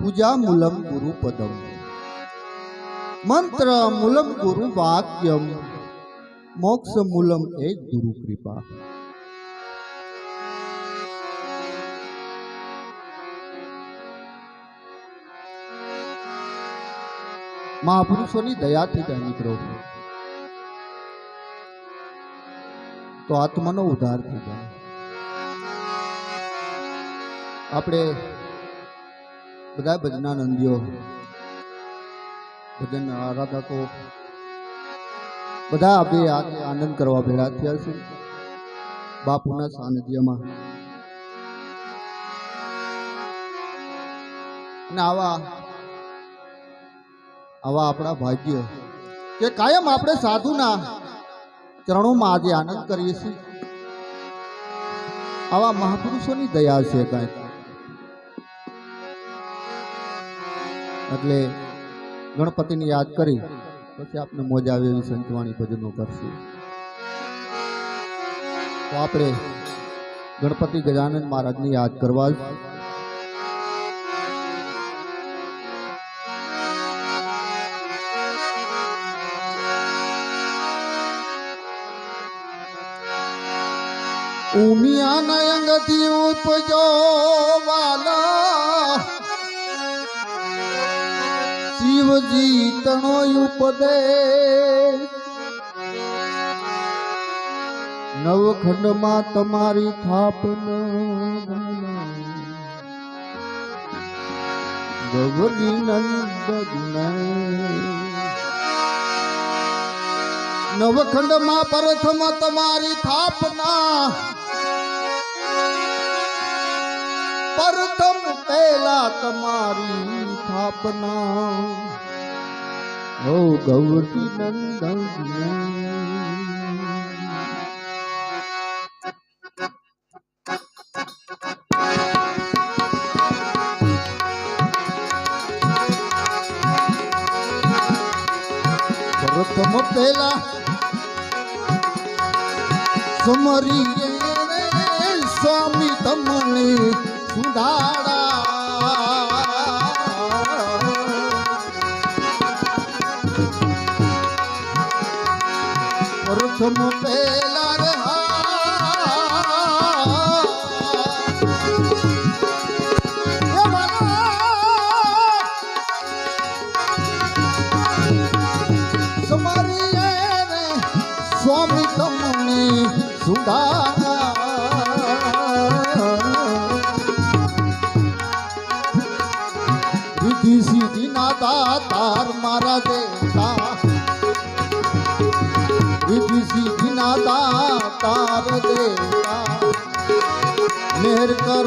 પૂજા મૂલમ ગુરુ પદમ મંત્ર મૂલમ ગુરુ વાક્યમ મોક્ષ મૂલમ એ ગુરુ કૃપા મહાપુરુષોની દયાથી થાય મિત્રો તો આત્માનો ઉદ્ધાર થઈ જાય આપણે બધા ભજનાનંદીઓ ભજન આરાધકો, બધા આપણે આજે આનંદ કરવા ભેળા થયા છે બાપુના સાનિધ્યમાં. અને આવા આવા આપણા ભાગ્ય કે કાયમ આપણે સાધુના ચરણોમાં આજે આનંદ કરીએ છીએ. આવા મહાપુરુષોની દયા છે કાંઈક એટલે ગણપતિને યાદ કરી, પછી આપને મોજ આવે એવી સંતવાણી ભજનો કરશું. તો આપણે ગણપતિ ગજાનંદ મહારાજને યાદ કરવા ઉમિયાના અંગથી ઉપજો વાલા શિવજી તણો ઉપદે નવખંડમાં તમારી થાપન ગૌરી નંદ નવખંડમાં પ્રથમ તમારી થાપના પ્રથમ પહેલા તમારી સ્થાપના. ઓ ગૌરી નંદન પ્રથમ પહેલા સમરી સ્વામી તમને સુધાડા પ્રથમ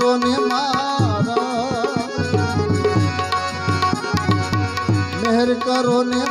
મેર. કરો ને મારા મહેર કરો ને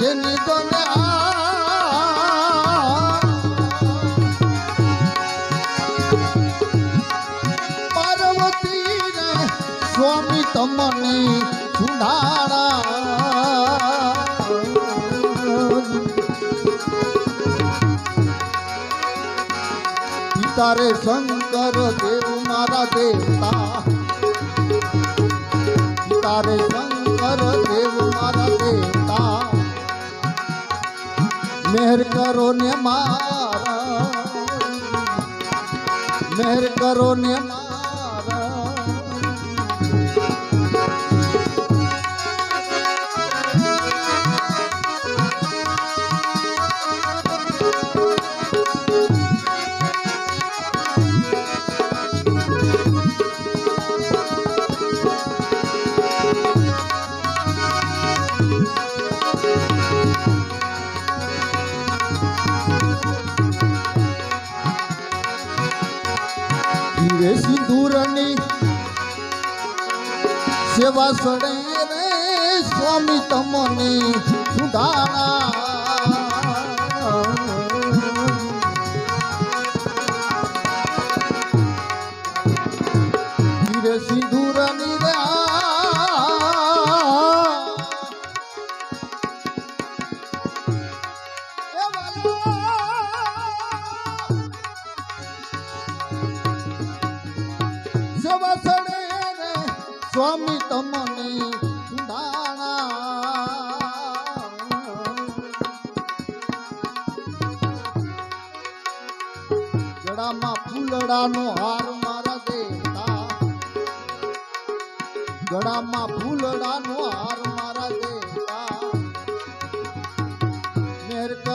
જેની તને પાર્વતી રે સ્વામી તમને સુધાણા પિતા રે શંકર દેવ મારા દેવતા. પિતા મેર કરો ને મારા. મેર કરો ને મારા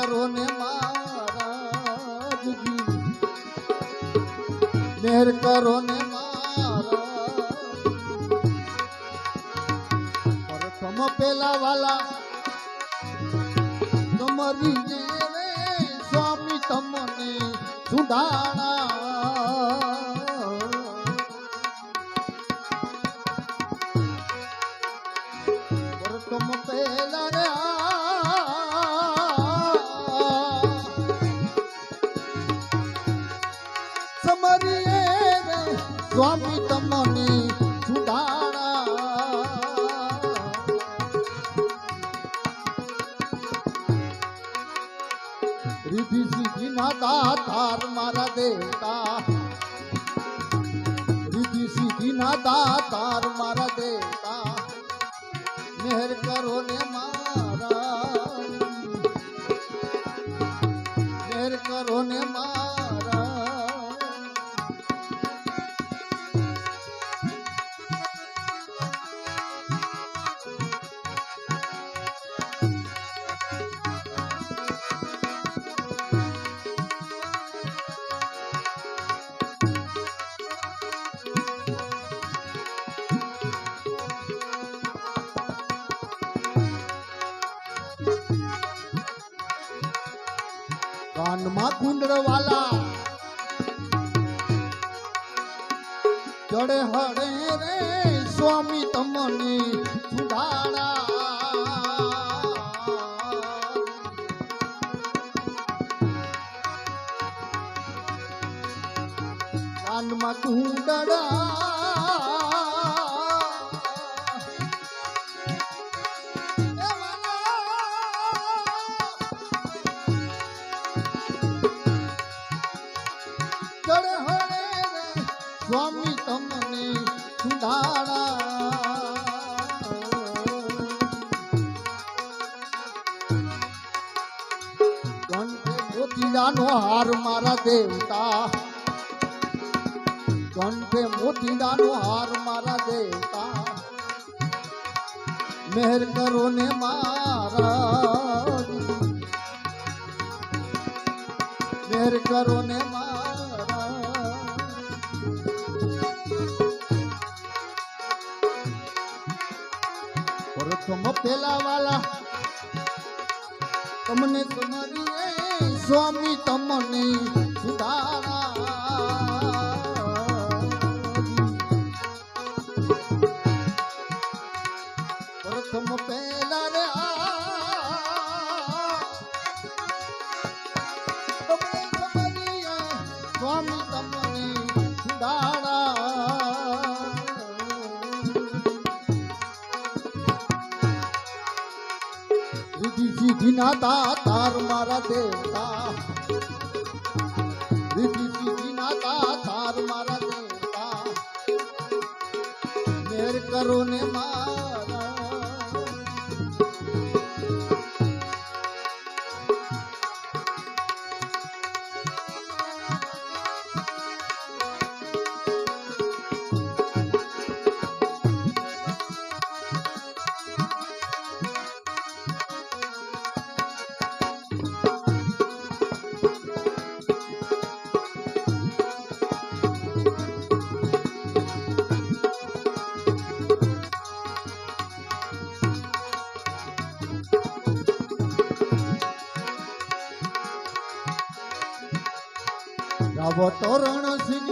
કરો ને મહારાજજી મેર. કરો ને પ્રથમ પેલા વાલા તમારી સ્વામી તમને સુધાણા સ્વામી તમને રીધિ સિદ્ધિ ના દાતાર મારા દેવતા. રીધિ સિદ્ધિ ના દાતાર મારા દેવતા. મેર કરો ને कुंडवाला દેવતા કંઠે મોતીડાનો હાર મારા દેવતા મહેર કરો ને મારા મહેર કરો ને પ્રથમ પેલા વાલા, તમને તમારી સ્વામી તમને પ્રથમ પેલા રે સ્વામી તમને સુધારા રીધિ સિદ્ધિ ના દાતાર મારા દેવતા. ના દાતાર મારા દેવતા. મેર કરો ને મારા ગાવો તોરણ સિંહ.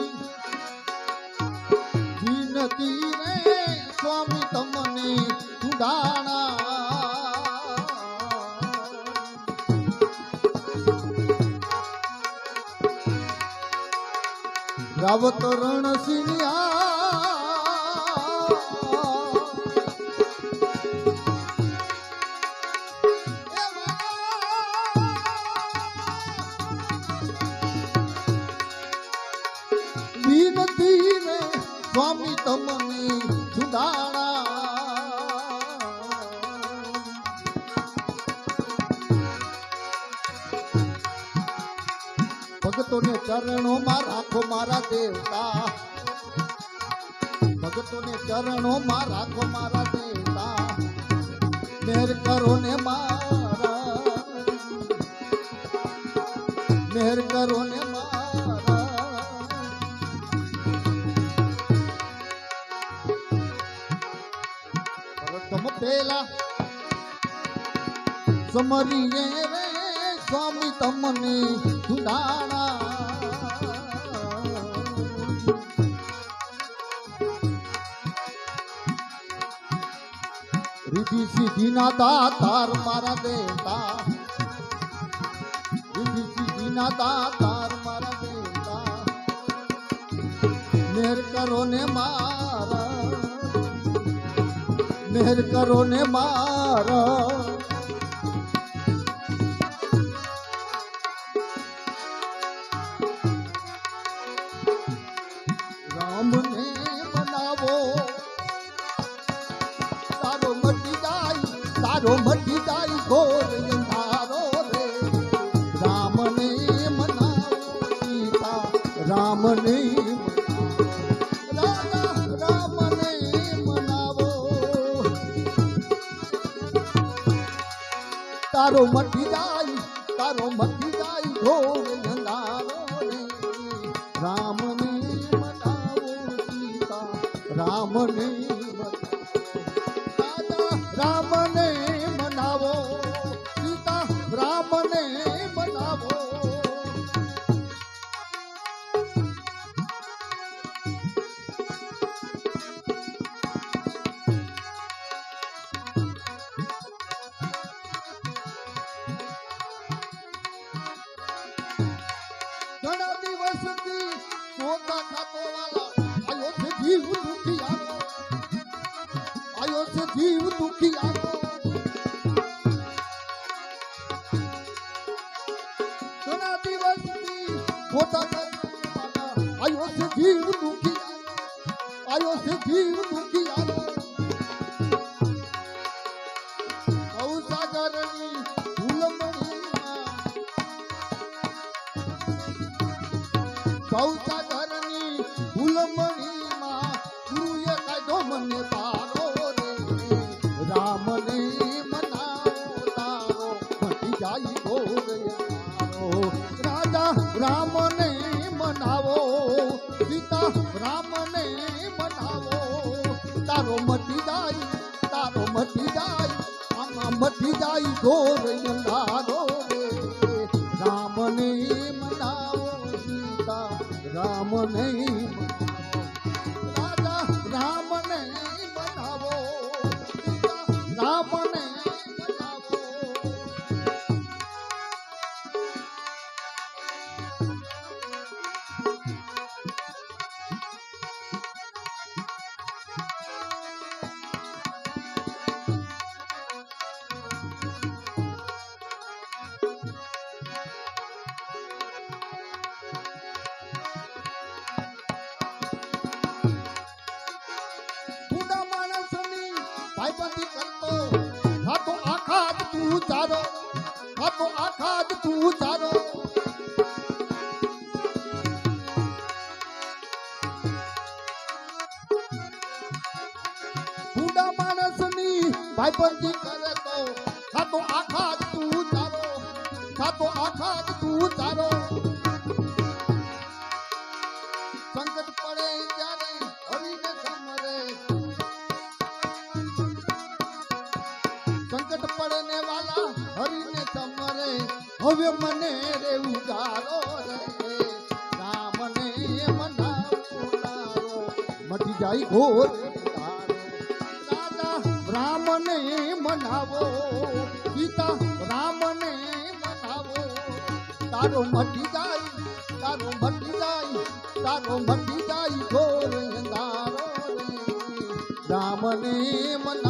વિનતી રે સ્વામી તમને સુદાણા રાવત રણસિંહ ભગતોને ચરણોમાં રાખો મારા દેવતા. ભગતોને ચરણોમાં રાખો મારા દેવતા. મેર કરો ને મારા. મેર કરો ને સમરીએ રે, સ્વામી તમને સુદાણા રીતિ સીધી ના દાતાર મારા દેવતા. રીતિ સીધી ના દાતાર મારા દેવતા. મેર કરો ને મારા. મેર કરો ને મારા. તારો મટી ફૂલમણીમાં ગુરુએ કાઢો મને તારો રે. રામને મનાવો તારો મટી જાય ગોર તારો રાજા રામને મનાવો સીતા રામને મનાવો તારો મટી જાય, તારો મટી જાય, આમાં મટી જાય અંધારો રે રામને મનાવો સીતા રામને ભાઈબંધી કરે તો ખાતો આખા તું તારો ખાતો આખા તું તારો સંકટ પડે ત્યારે હરીને સમરે સંકટ પડે ને વાલા હરીને સમરે હવે મને રે ઉગારો રે, રામને મનાવો મટી જાય ઘોર રામને મનાવો સીતા રામને મનાવો. તારો મટી જાય, તારો મટી જાય, તારો મટી જાય ઘોર અંધારો રે. રામને મનાવો.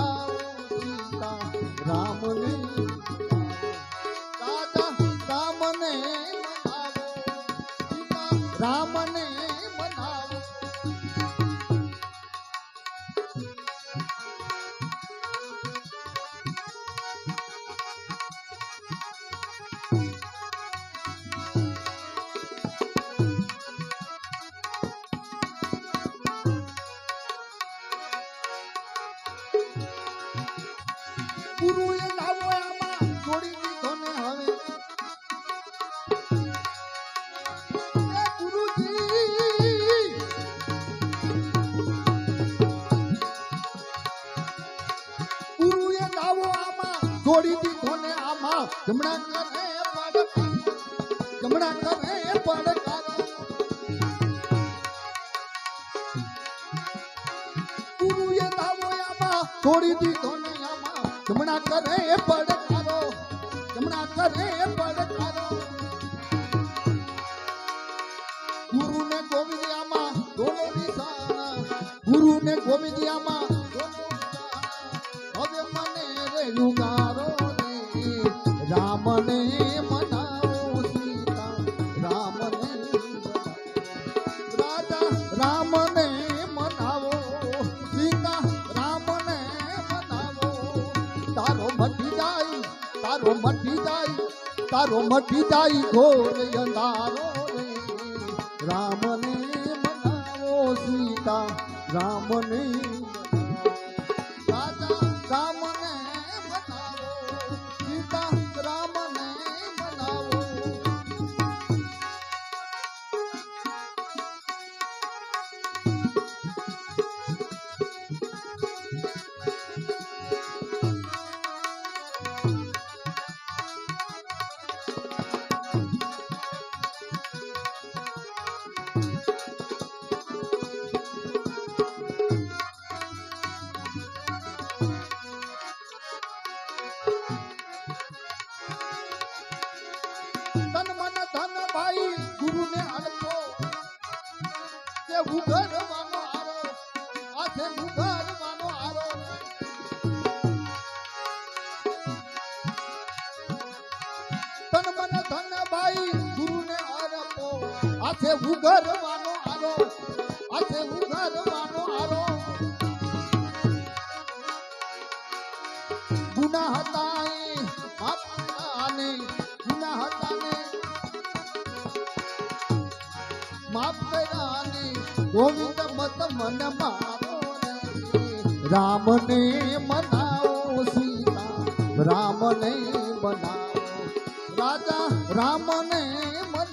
હવે મને રે યુગારો રે રામને મનાવો સીતા. રામને. રાજા, રામને મનાવો સીતા. રામને મનાવો. તારો મટી જાય, તારો મટી જાય, તારો મટી ઘોર અંધારો રે. રામને મનાવો સીતા. રામને આથે ઉઘરવાનો આરો આથે ઉઘરવાનો આરો. ગુના હતા એ ગુના હતા ને. માફ કર્યાને ગોવિંદ મત મન મારો. રામને મનાવો સીતા, રામને બનાવો રાજા રામને મનાવો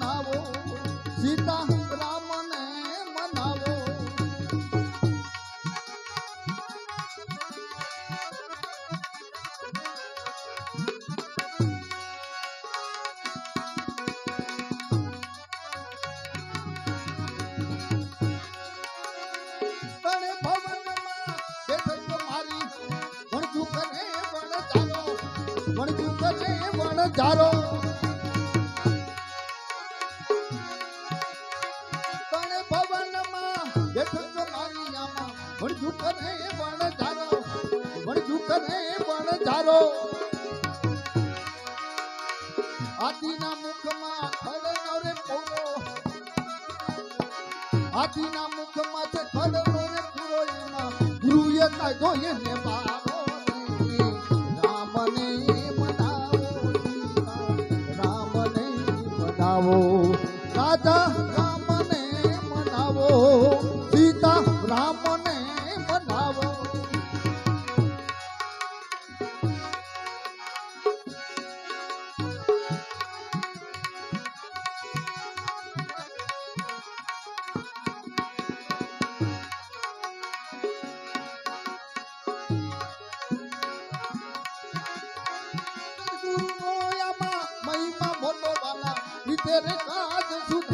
વણજુ કરે વણ ચારો તણે ભવનમાં વણ હાથીના મુખમાં ખડનો રે પોરો. હાથીના મુખમાં છે ખડનો રે પૂરો, એમાં ગુરુએ કાઢો એને બારો રાજા રામને મનાવો. સીતા રામને મનાવો વાલા કાજ સુધારો